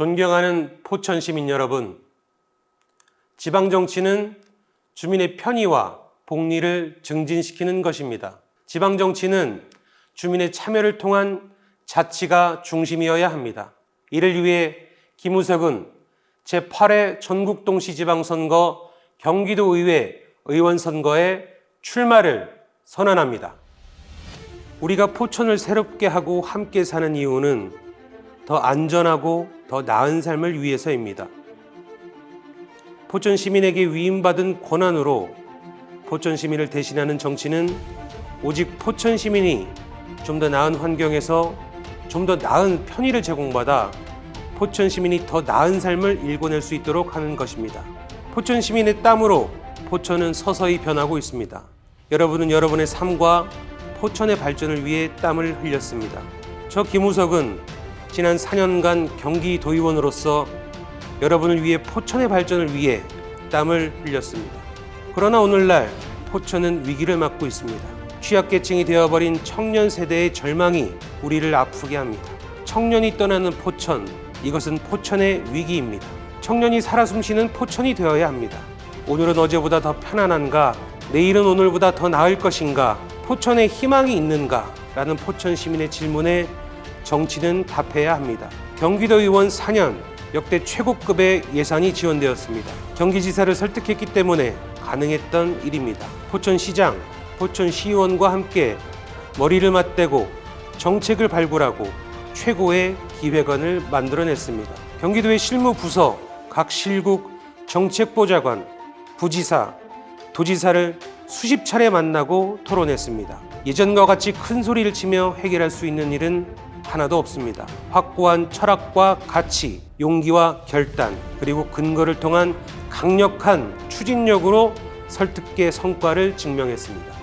존경하는 포천 시민 여러분, 지방 정치는 주민의 편의와 복리를 증진시키는 것입니다. 지방 정치는 주민의 참여를 통한 자치가 중심이어야 합니다. 이를 위해 김우석은 제8회 전국동시 지방선거 경기도의회 의원선거에 출마를 선언합니다. 우리가 포천을 새롭게 하고 함께 사는 이유는 더 안전하고 더 나은 삶을 위해서입니다. 포천 시민에게 위임받은 권한으로 포천 시민을 대신하는 정치는 오직 포천 시민이 좀 더 나은 환경에서 좀 더 나은 편의를 제공받아 포천 시민이 더 나은 삶을 일궈낼 수 있도록 하는 것입니다. 포천 시민의 땀으로 포천은 서서히 변하고 있습니다. 여러분은 여러분의 삶과 포천의 발전을 위해 땀을 흘렸습니다. 저 김우석은 지난 4년간 경기도의원으로서 여러분을 위해 포천의 발전을 위해 땀을 흘렸습니다. 그러나 오늘날 포천은 위기를 맞고 있습니다. 취약계층이 되어버린 청년 세대의 절망이 우리를 아프게 합니다. 청년이 떠나는 포천, 이것은 포천의 위기입니다. 청년이 살아 숨쉬는 포천이 되어야 합니다. 오늘은 어제보다 더 편안한가? 내일은 오늘보다 더 나을 것인가? 포천에 희망이 있는가? 라는 포천 시민의 질문에 정치는 답해야 합니다. 경기도 의원 4년 역대 최고급의 예산이 지원되었습니다. 경기지사를 설득했기 때문에 가능했던 일입니다. 포천시장, 포천시의원과 함께 머리를 맞대고 정책을 발굴하고 최고의 기획안을 만들어냈습니다. 경기도의 실무부서, 각 실국, 정책보좌관, 부지사, 도지사를 수십 차례 만나고 토론했습니다. 예전과 같이 큰 소리를 치며 해결할 수 있는 일은 하나도 없습니다. 확고한 철학과 가치, 용기와 결단, 그리고 근거를 통한 강력한 추진력으로 설득의 성과를 증명했습니다.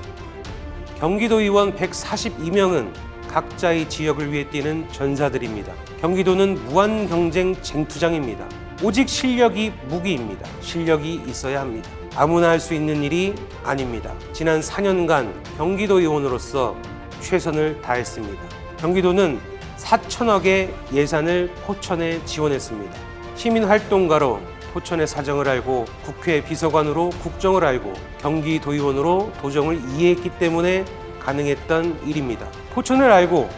경기도 의원 142명은 각자의 지역을 위해 뛰는 전사들입니다. 경기도는 무한 경쟁 쟁투장입니다. 오직 실력이 무기입니다. 실력이 있어야 합니다. 아무나 할 수 있는 일이 아닙니다. 지난 4년간 경기도 의원으로서 최선을 다했습니다. 경기도는 4천억의 예산을 포천에 지원했습니다. 시민활동가로 포천의 사정을 알고 국회 비서관으로 국정을 알고 경기도의원으로 도정을 이해했기 때문에 가능했던 일입니다. 포천을 알고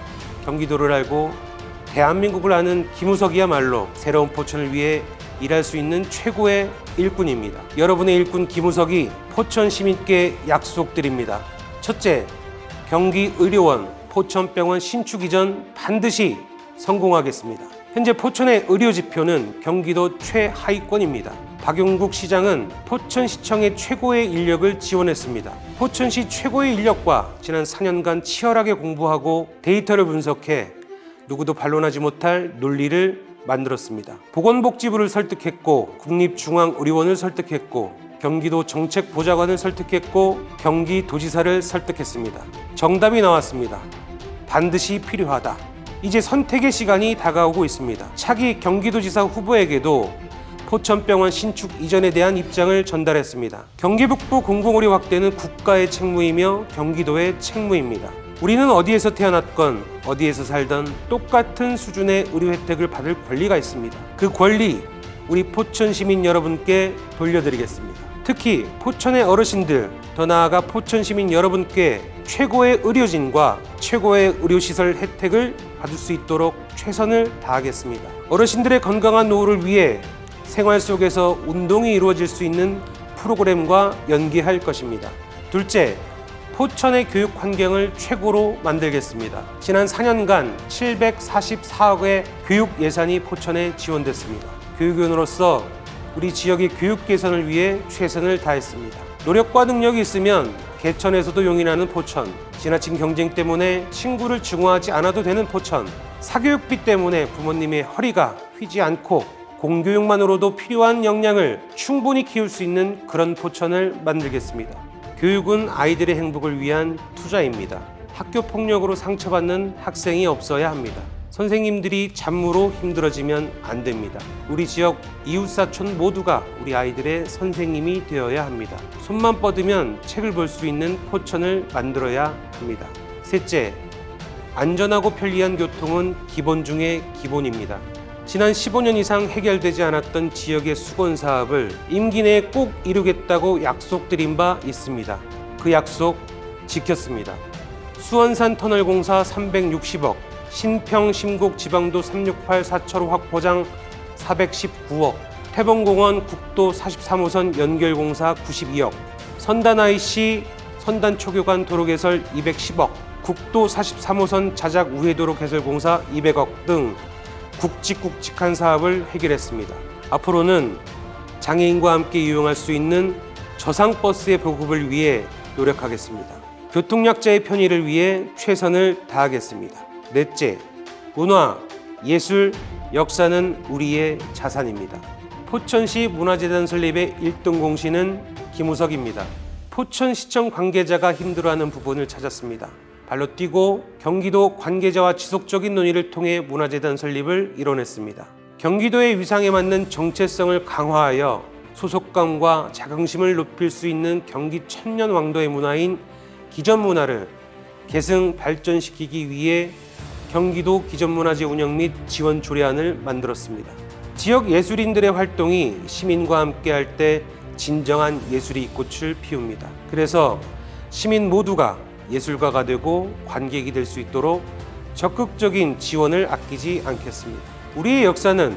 경기도를 알고 대한민국을 아는 김우석이야말로 새로운 포천을 위해 일할 수 있는 최고의 일꾼입니다. 여러분의 일꾼 김우석이 포천 시민께 약속드립니다. 첫째, 경기 의료원 포천병원 신축 이전 반드시 성공하겠습니다. 현재 포천의 의료 지표는 경기도 최하위권입니다. 박용국 시장은 포천시청의 최고의 인력을 지원했습니다. 포천시 최고의 인력과 지난 4년간 치열하게 공부하고 데이터를 분석해 누구도 반론하지 못할 논리를 만들었습니다. 보건복지부를 설득했고 국립중앙의료원을 설득했고 경기도 정책보좌관을 설득했고 경기도지사를 설득했습니다. 정답이 나왔습니다. 반드시 필요하다. 이제 선택의 시간이 다가오고 있습니다. 차기 경기도지사 후보에게도 포천병원 신축 이전에 대한 입장을 전달했습니다. 경기북부 공공의료 확대는 국가의 책무이며 경기도의 책무입니다. 우리는 어디에서 태어났건 어디에서 살던 똑같은 수준의 의료 혜택을 받을 권리가 있습니다. 그 권리 우리 포천 시민 여러분께 돌려드리겠습니다. 특히 포천의 어르신들, 더 나아가 포천 시민 여러분께 최고의 의료진과 최고의 의료시설 혜택을 받을 수 있도록 최선을 다하겠습니다. 어르신들의 건강한 노후를 위해 생활 속에서 운동이 이루어질 수 있는 프로그램과 연계할 것입니다. 둘째, 포천의 교육 환경을 최고로 만들겠습니다. 지난 4년간 744억의 교육 예산이 포천에 지원됐습니다. 교육위원으로서 우리 지역의 교육 개선을 위해 최선을 다했습니다. 노력과 능력이 있으면 개천에서도 용이 나는 포천, 지나친 경쟁 때문에 친구를 증오하지 않아도 되는 포천, 사교육비 때문에 부모님의 허리가 휘지 않고 공교육만으로도 필요한 역량을 충분히 키울 수 있는 그런 포천을 만들겠습니다. 교육은 아이들의 행복을 위한 투자입니다. 학교 폭력으로 상처받는 학생이 없어야 합니다. 선생님들이 잡무로 힘들어지면 안 됩니다. 우리 지역 이웃사촌 모두가 우리 아이들의 선생님이 되어야 합니다. 손만 뻗으면 책을 볼 수 있는 포천을 만들어야 합니다. 셋째, 안전하고 편리한 교통은 기본 중의 기본입니다. 지난 15년 이상 해결되지 않았던 지역의 수건 사업을 임기 내에 꼭 이루겠다고 약속드린 바 있습니다. 그 약속 지켰습니다. 수원산 터널 공사 360억, 신평 심곡 지방도 368 4차로 확보장 419억, 태봉공원 국도 43호선 연결 공사 92억, 선단 IC 선단 초교관 도로 개설 210억, 국도 43호선 자작 우회도로 개설 공사 200억 등 굵직굵직한 사업을 해결했습니다. 앞으로는 장애인과 함께 이용할 수 있는 저상 버스의 보급을 위해 노력하겠습니다. 교통약자의 편의를 위해 최선을 다하겠습니다. 넷째, 문화, 예술, 역사는 우리의 자산입니다. 포천시 문화재단 설립의 1등 공신은 김우석입니다. 포천시청 관계자가 힘들어하는 부분을 찾았습니다. 발로 뛰고 경기도 관계자와 지속적인 논의를 통해 문화재단 설립을 이뤄냈습니다. 경기도의 위상에 맞는 정체성을 강화하여 소속감과 자긍심을 높일 수 있는 경기 천년 왕도의 문화인 기전 문화를 계승 발전시키기 위해 경기도 기전문화재 운영 및 지원 조례안을 만들었습니다. 지역 예술인들의 활동이 시민과 함께 할 때 진정한 예술이 꽃을 피웁니다. 그래서 시민 모두가 예술가가 되고 관객이 될 수 있도록 적극적인 지원을 아끼지 않겠습니다. 우리의 역사는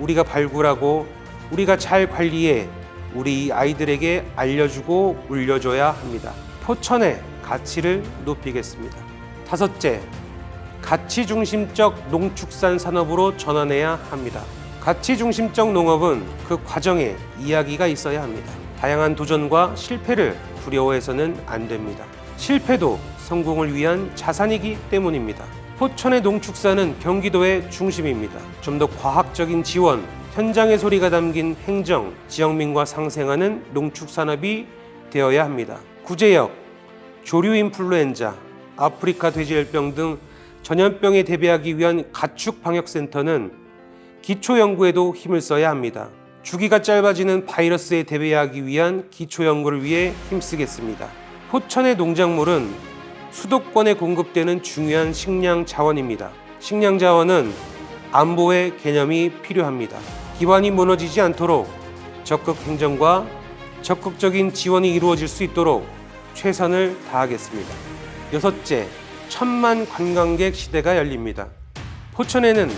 우리가 발굴하고 우리가 잘 관리해 우리 아이들에게 알려주고 물려줘야 합니다. 포천의 가치를 높이겠습니다. 다섯째, 가치 중심적 농축산 산업으로 전환해야 합니다. 가치 중심적 농업은 그 과정에 이야기가 있어야 합니다. 다양한 도전과 실패를 두려워해서는 안 됩니다. 실패도 성공을 위한 자산이기 때문입니다. 포천의 농축산은 경기도의 중심입니다. 좀 더 과학적인 지원, 현장의 소리가 담긴 행정, 지역민과 상생하는 농축산업이 되어야 합니다. 구제역, 조류 인플루엔자, 아프리카 돼지열병 등 전염병에 대비하기 위한 가축 방역센터는 기초 연구에도 힘을 써야 합니다. 주기가 짧아지는 바이러스에 대비하기 위한 기초 연구를 위해 힘쓰겠습니다. 포천의 농작물은 수도권에 공급되는 중요한 식량 자원입니다. 식량 자원은 안보의 개념이 필요합니다. 기반이 무너지지 않도록 적극 행정과 적극적인 지원이 이루어질 수 있도록 최선을 다하겠습니다. 여섯째, 천만 관광객 시대가 열립니다. 포천에는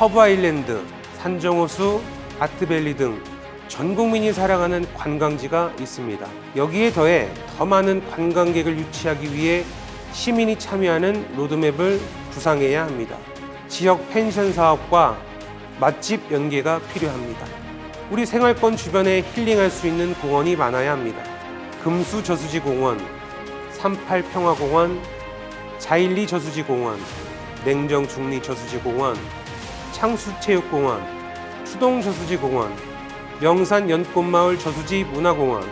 허브 아일랜드, 산정호수, 아트밸리 등 전 국민이 사랑하는 관광지가 있습니다. 여기에 더해 더 많은 관광객을 유치하기 위해 시민이 참여하는 로드맵을 구상해야 합니다. 지역 펜션 사업과 맛집 연계가 필요합니다. 우리 생활권 주변에 힐링할 수 있는 공원이 많아야 합니다. 금수 저수지 공원, 38 평화공원, 자일리 저수지 공원, 냉정 중리 저수지 공원, 창수체육공원, 추동 저수지 공원, 명산 연꽃마을 저수지 문화공원,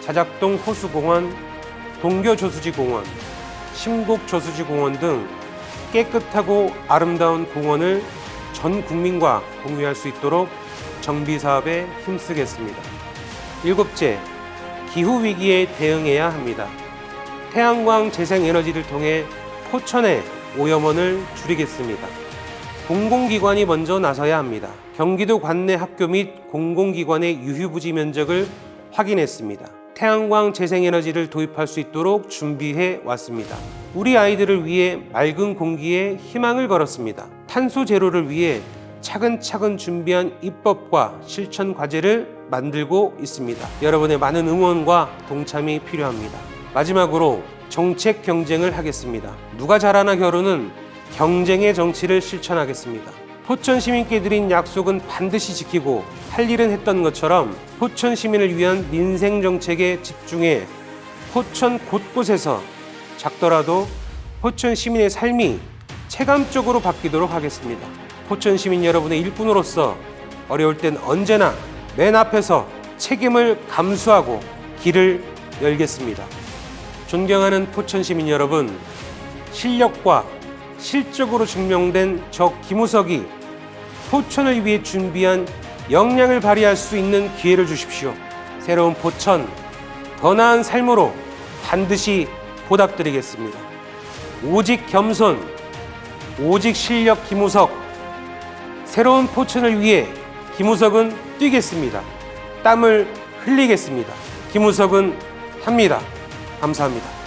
자작동 호수공원, 동교 저수지 공원, 심곡 저수지 공원 등 깨끗하고 아름다운 공원을 전 국민과 공유할 수 있도록 정비 사업에 힘쓰겠습니다. 일곱째, 기후 위기에 대응해야 합니다. 태양광 재생 에너지를 통해 포천의 오염원을 줄이겠습니다. 공공기관이 먼저 나서야 합니다. 경기도 관내 학교 및 공공기관의 유휴부지 면적을 확인했습니다. 태양광 재생에너지를 도입할 수 있도록 준비해 왔습니다. 우리 아이들을 위해 맑은 공기에 희망을 걸었습니다. 탄소 제로를 위해 차근차근 준비한 입법과 실천 과제를 만들고 있습니다. 여러분의 많은 응원과 동참이 필요합니다. 마지막으로 정책 경쟁을 하겠습니다. 누가 잘하나 결혼은 경쟁의 정치를 실천하겠습니다. 포천 시민께 드린 약속은 반드시 지키고 할 일은 했던 것처럼 포천 시민을 위한 민생 정책에 집중해 포천 곳곳에서 작더라도 포천 시민의 삶이 체감적으로 바뀌도록 하겠습니다. 포천 시민 여러분의 일꾼으로서 어려울 땐 언제나 맨 앞에서 책임을 감수하고 길을 열겠습니다. 존경하는 포천 시민 여러분, 실력과 실적으로 증명된 저 김우석이 포천을 위해 준비한 역량을 발휘할 수 있는 기회를 주십시오. 새로운 포천, 더 나은 삶으로 반드시 보답드리겠습니다. 오직 겸손, 오직 실력 김우석, 새로운 포천을 위해 김우석은 뛰겠습니다. 땀을 흘리겠습니다. 김우석은 합니다. 감사합니다.